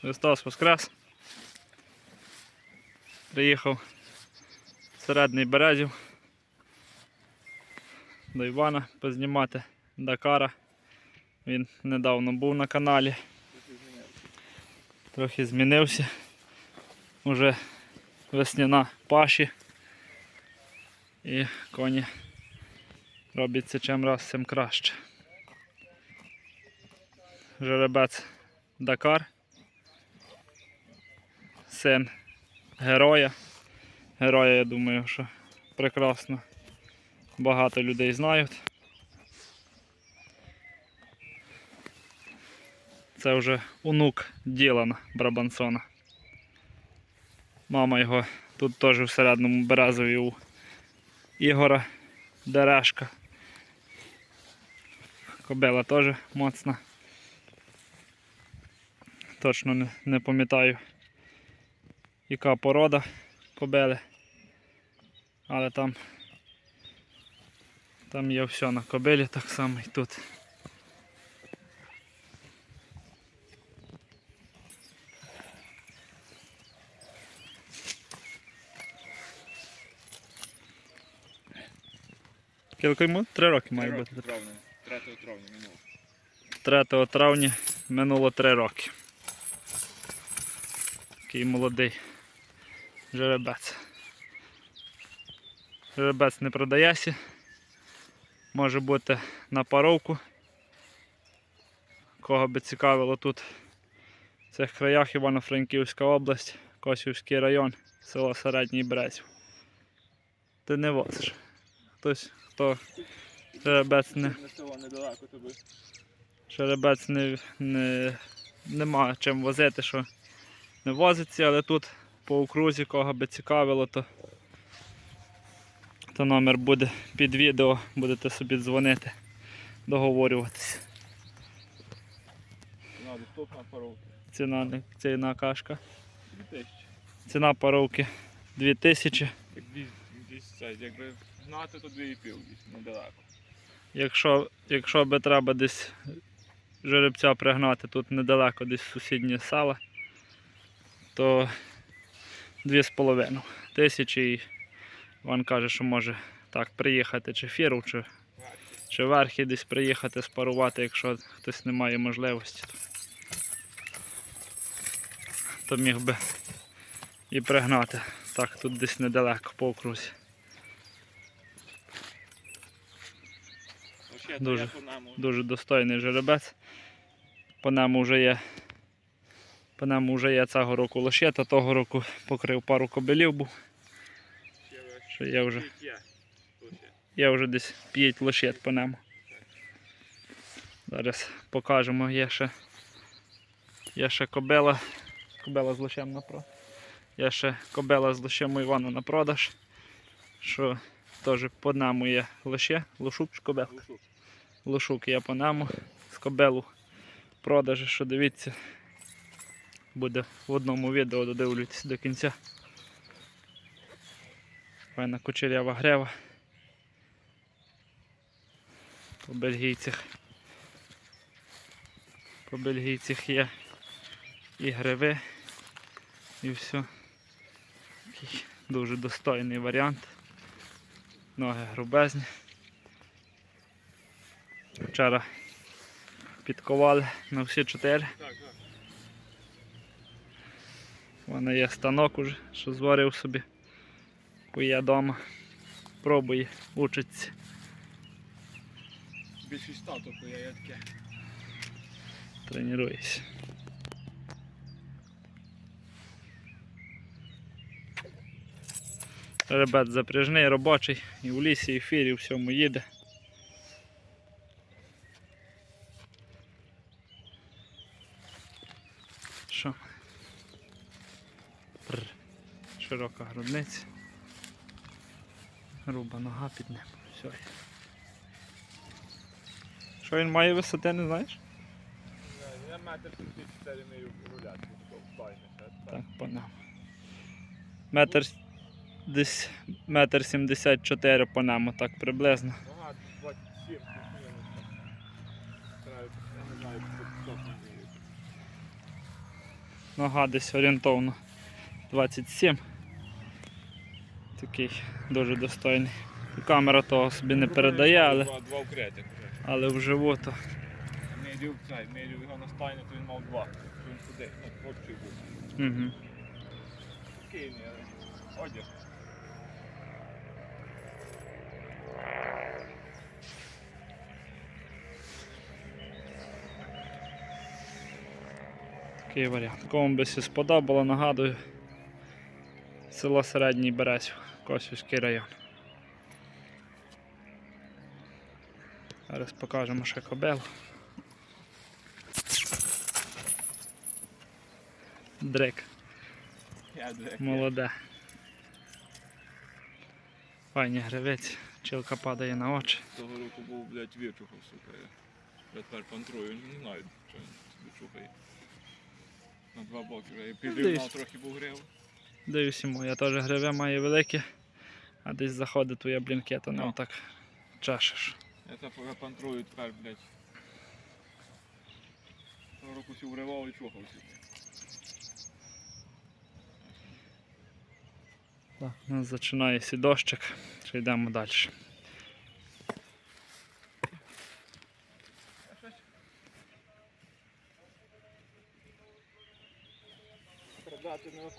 Христос Воскрес. Приїхав з середній березів до Івана познімати Дакара. Він недавно був на каналі. Трохи змінився. Уже весняна паші. І коні робиться чим раз цим краще. Жеребець Дакар. Син героя. Героя, я думаю, що прекрасно багато людей знають. Це вже онук Ділана Брабансона. Мама його тут теж в середньому березові у Ігора Дерешка. Кобила теж моцна. Точно не, не пам'ятаю, яка порода кобили. Але там, там є все на кобилі, так само і тут. Скільки йому? Три роки має бути. Травня, 3 травня минуло. 3 травня минуло 3 роки. Такий молодий жеребець. Жеребець не продається. Може бути на паровку. Кого би цікавило тут в цих краях Івано-Франківська область, Косівський район, село Середній Брезів. Ти не возиш. Хтось, хто жеребець не. Жеребець не, не, нема чим возити, що не возиться, але тут по окрузі, кого би цікавило, то, то номер буде під відео, будете собі дзвонити, договорюватися. На доступна паровка. Ціна, ціна кашка. 2000. Ціна паровки 2000. Як десь, десь це, якби гнати, то 2,5 десь недалеко. Якщо, якщо би треба десь жеребця пригнати тут недалеко, десь сусіднє села, то 2,5 тисячі і він каже, що може так приїхати чи фіру, чи, чи верхи десь приїхати спарувати, якщо хтось не має можливості. То, то міг би і пригнати. Так, тут десь недалеко по окрузі. Ну, Дуже. Дуже достойний жеребець. По ньому вже є. По ньому вже є цього року лошета, того року покрив пару кобилів був. Що є вже, є вже десь 5 лошет по ньому. Зараз покажемо, є ще, є ще кобила. Кобила з лошем на продаж. Є ще кобила з лошем Івана на продаж. Що теж по ньому є лоще, лошук чи. Лушу. Лошук є по ньому з кобелу продажі, що дивіться. Буде в одному відео додивлюйтесь до кінця. Файна кучерява грева. По бельгійцях. По бельгійцях є і гриви, і все. Дуже достойний варіант. Ноги грубезні. Вчора підковали на всі чотири. У мене є станок уже, що зварив собі. Кує вдома. Пробує, учиться. Більшість стату, то я таке. Тренується. Ребят запряжний, робочий, і в лісі, і в фірі, всьому їде. Що? Прр. Грудниця. Груба нога під ним. Все. Що він має висоти, не знаєш? Я метр 34 мию гуляти. Так, поняв. Метр десь метр сімдесят чотири по ньому, так приблизно. Ага, 27 плюс-мінус. Треба, не знаю. Нога десь орієнтовно 27. Такий дуже достойний. Камера того собі не передає, але, Два, вкрити. але вживу то Медів, цей, медів його на стайні, то він мав два. То він сюди, ну, хлопчик був. угу. Не одяг. такий варіант. Кому би сподобало, нагадую. Село Середній Березів, Косівський район. Зараз покажемо ще кобелу. Дрик, Я молоде. Файні гривець, чилка падає на очі. Того року був, блядь, вичухав, сука. Я я тепер пантрую, не знаю, що він собі чухає. На два боки вже. Десь. підрівнав трохи був грив. моя я теж гриве має велике, а десь заходить твоя блінкета, не Ну. отак чашиш. Я тепер пантрую тепер, блядь. Того року всі вривав і чухався. Так, у нас починається дощик, ще йдемо далі. Продати не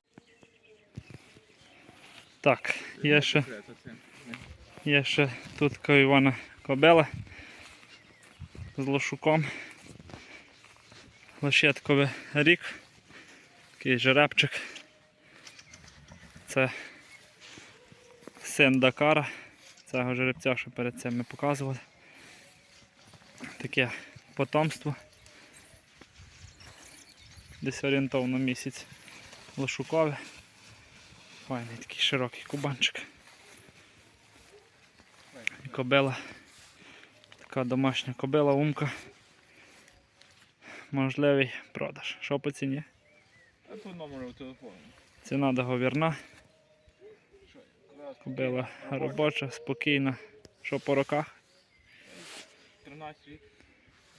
Так, є ще, є ще тут така Івана Кобела з лошуком. Лощетковий рік. Такий жеребчик. Це син Дакара. Цього жеребця, що перед цим ми показували. Таке потомство. Десь орієнтовно місяць лошукове. Файний такий широкий кубанчик. І кобила. Така домашня кобила, умка. Можливий продаж. Що по ціні? По номеру телефону. Ціна договірна. Кобила робоча, спокійна. Що по роках? 13 рік.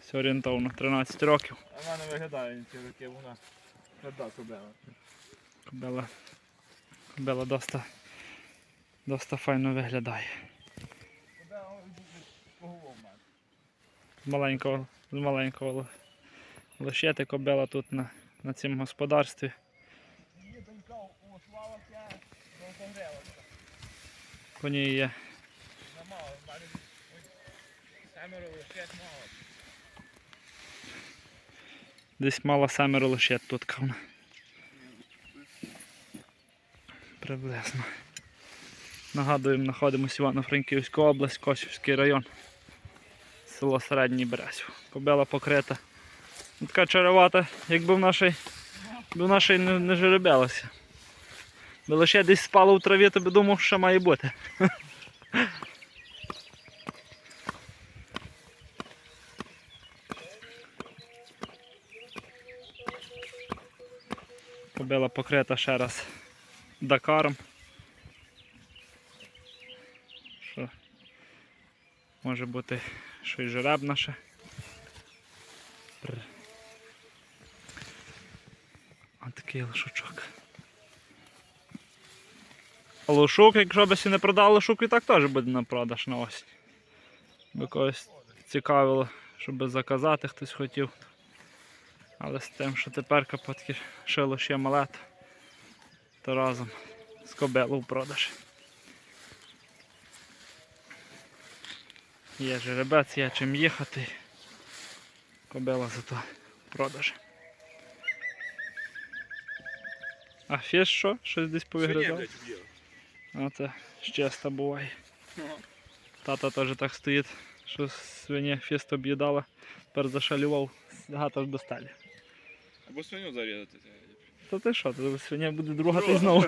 Все орієнтовно 13 років. А в мене виглядає ці роки, вона вода кобела. Кобила, кобила доста, доста файно виглядає. З маленького, з маленького лощети кобила тут на, на цьому господарстві. Коні є мало. Десь мала семеро лошет тут кавна. Приблизно. Нагадуємо, знаходимося Івано-Франківська область, Косівський район. Село Середній Березів. Кобила покрита. Ну, Така черевата, якби в нашій, в нашій не, не жеребелася. Би лише десь спало в траві, то би думав, що має бути. Кобила покрита ще раз Дакаром. Що може бути що й жеребна ще. А такий лошучок. Лошук, якщо б не продав лошук, і так теж буде на продаж на осінь. Би когось цікавило, щоб заказати хтось хотів. Але з тим, що тепер капотки шило ще малет, то разом з кобелу в продаж. Є жеребець, є чим їхати. Кобела зато в продажі. А фіш що? Щось десь повигризав? А це щеста буває. Тата теж так стоїть, що свиня фіст об'їдала, тепер зашалював, гата ж до сталі. Або свиню зарізати. Та ти що, то свиня буде друга ти знову.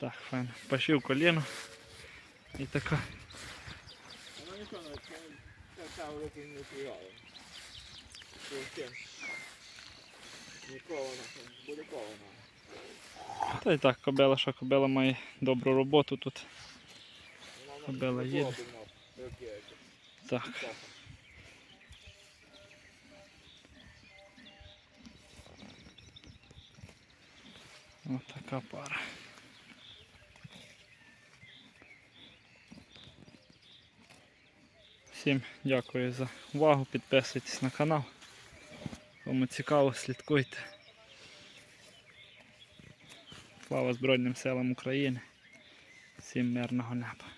Так, файно. Пашив коліно. І така. Вона нічого не цього року не стояла. Не кована, буде кована. Та й так, кобела, що кобела має добру роботу тут. Вона Кобила їде. Так. Ось така пара. Всім дякую за увагу. Підписуйтесь на канал. Кому цікаво, слідкуйте. Слава Збройним силам України. Всім мирного неба.